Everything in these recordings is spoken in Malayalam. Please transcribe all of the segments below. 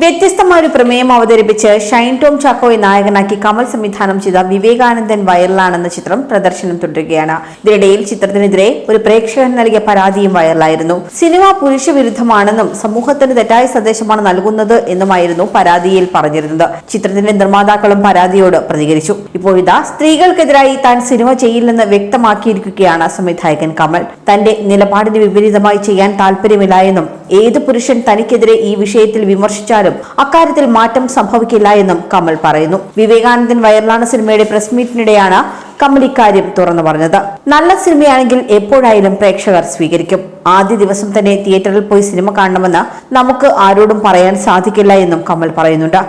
വ്യത്യസ്തമായ ഒരു പ്രമേയം അവതരിപ്പിച്ച് ഷൈൻ ടോം ചാക്കോയെ നായകനാക്കി കമൽ സംവിധാനം ചെയ്ത വിവേകാനന്ദൻ വൈറലാണെന്ന ചിത്രം പ്രദർശനം തുടരുകയാണ്. ഇതിനിടയിൽ ചിത്രത്തിനെതിരെ ഒരു പ്രേക്ഷകൻ നൽകിയ പരാതിയും വൈറലായിരുന്നു. സിനിമ പുരുഷ വിരുദ്ധമാണെന്നും സമൂഹത്തിന് തെറ്റായ സന്ദേശമാണ് നൽകുന്നത് എന്നുമായിരുന്നു പരാതിയിൽ പറഞ്ഞിരുന്നത്. ചിത്രത്തിന്റെ നിർമ്മാതാക്കളും പരാതിയോട് പ്രതികരിച്ചു. ഇപ്പോഴിതാ സ്ത്രീകൾക്കെതിരായി താൻ സിനിമ ചെയ്യില്ലെന്ന് വ്യക്തമാക്കിയിരിക്കുകയാണ് സംവിധായകൻ കമൽ. തന്റെ നിലപാടിന് വിപരീതമായി ചെയ്യാൻ താല്പര്യമില്ല എന്നും ഏത് പുരുഷൻ തനിക്കെതിരെ ഈ വിഷയത്തിൽ വിമർശിച്ചാലും അക്കാര്യത്തിൽ മാറ്റം സംഭവിക്കില്ല എന്നും കമൽ പറയുന്നു. വിവേകാനന്ദൻ വയർലാന സിനിമയുടെ പ്രസ് മീറ്റിനിടെയാണ് കമൽ ഇക്കാര്യം തുറന്നു പറഞ്ഞത്. നല്ല സിനിമയാണെങ്കിൽ എപ്പോഴായാലും പ്രേക്ഷകർ സ്വീകരിക്കും. ആദ്യ ദിവസം തന്നെ തിയേറ്ററിൽ പോയി സിനിമ കാണണമെന്ന് നമുക്ക് ആരോടും പറയാൻ സാധിക്കില്ല എന്നും കമൽ പറയുന്നുണ്ട്.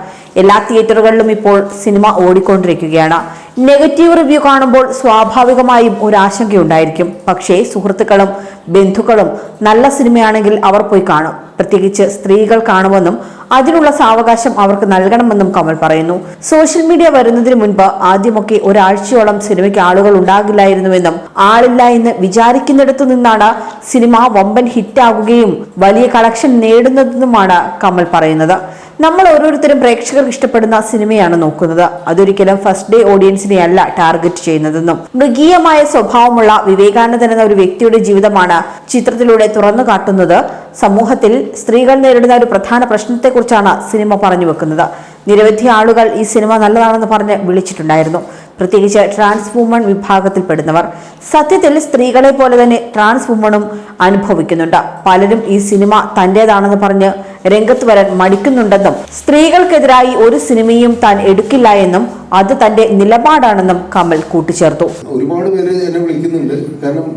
എല്ലാ തിയേറ്ററുകളിലും ഇപ്പോൾ സിനിമ ഓടിക്കൊണ്ടിരിക്കുകയാണ്. നെഗറ്റീവ് റിവ്യൂ കാണുമ്പോൾ സ്വാഭാവികമായും ഒരു ആശങ്കയുണ്ടായിരിക്കും പക്ഷേ സുഹൃത്തുക്കളും ബന്ധുക്കളും നല്ല സിനിമയാണെങ്കിൽ അവർ പോയി കാണും. പ്രത്യേകിച്ച് സ്ത്രീകൾ കാണുമെന്നും അതിനുള്ള സാവകാശം അവർക്ക് നൽകണമെന്നും കമൽ പറയുന്നു. സോഷ്യൽ മീഡിയ വരുന്നതിന് മുൻപ് ആദ്യമൊക്കെ ഒരാഴ്ചയോളം സിനിമയ്ക്ക് ആളുകൾ ഉണ്ടാകില്ലായിരുന്നുവെന്നും ആളില്ല എന്ന് വിചാരിക്കുന്നിടത്തു നിന്നാണ് സിനിമ വമ്പൻ ഹിറ്റാകുകയും വലിയ കളക്ഷൻ നേടുന്നതെന്നുമാണ് കമൽ പറയുന്നത്. നമ്മൾ ഓരോരുത്തരും പ്രേക്ഷകർക്ക് ഇഷ്ടപ്പെടുന്ന സിനിമയാണ് നോക്കുന്നത്. അതൊരിക്കലും ഫസ്റ്റ് ഡേ ഓഡിയൻസിനെ അല്ല ടാർഗറ്റ് ചെയ്യുന്നതെന്നും മൃഗീയമായ സ്വഭാവമുള്ള വിവേകാനന്ദൻ എന്ന ഒരു വ്യക്തിയുടെ ജീവിതമാണ് ചിത്രത്തിലൂടെ തുറന്നു കാട്ടുന്നത്. സമൂഹത്തിൽ സ്ത്രീകൾ നേരിടുന്ന ഒരു പ്രധാന പ്രശ്നത്തെക്കുറിച്ചാണ് സിനിമ പറഞ്ഞു വെക്കുന്നത്. നിരവധി ആളുകൾ ഈ സിനിമ നല്ലതാണെന്ന് പറഞ്ഞ് വിളിച്ചിട്ടുണ്ടായിരുന്നു. പ്രത്യേകിച്ച് ട്രാൻസ് വുമൺ വിഭാഗത്തിൽപ്പെടുന്നവർ. സത്യത്തിൽ സ്ത്രീകളെ പോലെ തന്നെ ട്രാൻസ് വുമണും അനുഭവിക്കുന്നുണ്ട്. പലരും ഈ സിനിമ തന്റെതാണെന്ന് പറഞ്ഞ് രംഗത്ത് വരാൻ മടിക്കുന്നുണ്ടെന്നും സ്ത്രീകൾക്കെതിരായി ഒരു സിനിമയും താൻ എടുക്കില്ല എന്നും അത് തന്റെ നിലപാടാണെന്നും കമൽ കൂട്ടിച്ചേർത്തു. ഒരുപാട് പേര് എന്നെ വിളിക്കുന്നുണ്ട്. കാരണം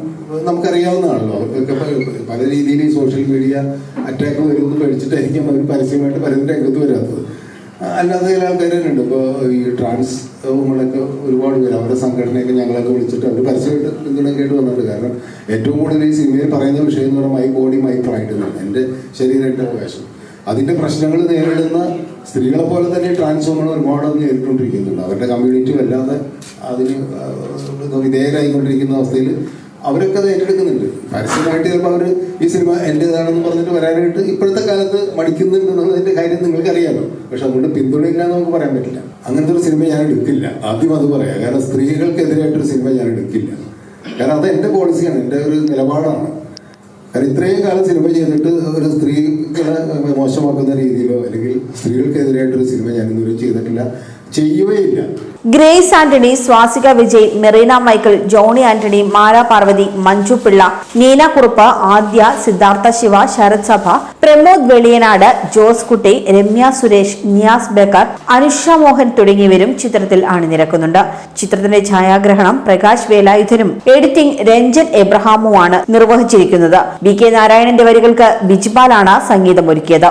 നമുക്കറിയാവുന്നതാണല്ലോ. അവർക്കൊക്കെ പല രീതിയിൽ സോഷ്യൽ മീഡിയ അറ്റാക്ക് വരുമെന്ന് പേടിച്ചിട്ടായിരിക്കും അവർ പരസ്യമായിട്ട് പലരും രംഗത്ത് വരാത്തത്. അല്ലാതെ ചില ആൾക്കാരുണ്ട് ഇപ്പോൾ ഈ ട്രാൻസ് വുമണൊക്കെ ഒരുപാട് പേര് അവരുടെ സംഘടനയൊക്കെ ഞങ്ങളൊക്കെ വിളിച്ചിട്ട് അവർ പരസ്യമായിട്ട് പിന്തുണക്കായിട്ട് വന്നിട്ടുണ്ട്. കാരണം ഏറ്റവും കൂടുതൽ ഈ സിനിമയിൽ പറയുന്ന വിഷയം എന്ന് പറഞ്ഞാൽ മൈ ബോഡി മൈ പ്രൈഡ് എന്നാണ്. എന്റെ ശരീരം എന്റെ അവകാശം. അതിന്റെ പ്രശ്നങ്ങൾ നേരിടുന്ന സ്ത്രീകളെ പോലെ തന്നെ ട്രാൻസ് ഒരുപാട് നേരിട്ടുകൊണ്ടിരിക്കുന്നുണ്ട് അവരുടെ കമ്മ്യൂണിറ്റി വല്ലാതെ അതിന് വിധേയരായിക്കൊണ്ടിരിക്കുന്ന അവസ്ഥയിൽ അവരൊക്കെ അത് ഏറ്റെടുക്കുന്നുണ്ട്. പരസ്യമായിട്ട് ചിലപ്പോൾ അവർ ഈ സിനിമ എന്റെതാണെന്ന് പറഞ്ഞിട്ട് വരാനായിട്ട് ഇപ്പോഴത്തെ കാലത്ത് മടിക്കുന്നുണ്ട് എന്നുള്ളതിന്റെ കാര്യം നിങ്ങൾക്ക് അറിയാമല്ലോ പക്ഷെ അതുകൊണ്ട് പിന്തുണയില്ല എന്ന് നമുക്ക് പറയാൻ പറ്റില്ല. അങ്ങനത്തെ ഒരു സിനിമ ഞാൻ എടുക്കില്ല. ആദ്യം അത് പറയാം. കാരണം സ്ത്രീകൾക്കെതിരായിട്ടൊരു സിനിമ ഞാൻ എടുക്കില്ല. കാരണം അത് എന്റെ പോളിസിയാണ് എന്റെ ഒരു നിലപാടാണ്. കാരണം ഇത്രയും കാലം സിനിമ ചെയ്തിട്ട് ഒരു സ്ത്രീകളെ മോശമാക്കുന്ന രീതിയിലോ അല്ലെങ്കിൽ സ്ത്രീകൾക്കെതിരായിട്ടൊരു സിനിമ ഞാൻ ഇതുവരെ ചെയ്തിട്ടില്ല. ചെയ്യുകയില്ല. ഗ്രേസ് ആന്റണി സ്വാസിക വിജയ് മെറീന മൈക്കിൾ ജോണി ആന്റണി മാല പാർവതി മഞ്ജു പിള്ള നീന കുറുപ്പ് ആദ്യ സിദ്ധാർത്ഥ ശിവ ശരത് സഭ പ്രമോദ് വെളിയനാട് ജോസ് കുട്ടി രമ്യ സുരേഷ് നിയാസ് ബേക്കർ അനുഷ മോഹൻ തുടങ്ങിയവരും ചിത്രത്തിൽ അണിനിരക്കുന്നുണ്ട്. ചിത്രത്തിന്റെ ഛായാഗ്രഹണം പ്രകാശ് വേലായുധനും എഡിറ്റിംഗ് രഞ്ജൻ എബ്രഹാമുമാണ് നിർവഹിച്ചിരിക്കുന്നത്. ബി കെ നാരായണന്റെ വരികൾക്ക് ബിജ്പാലാണ് സംഗീതമൊരുക്കിയത്.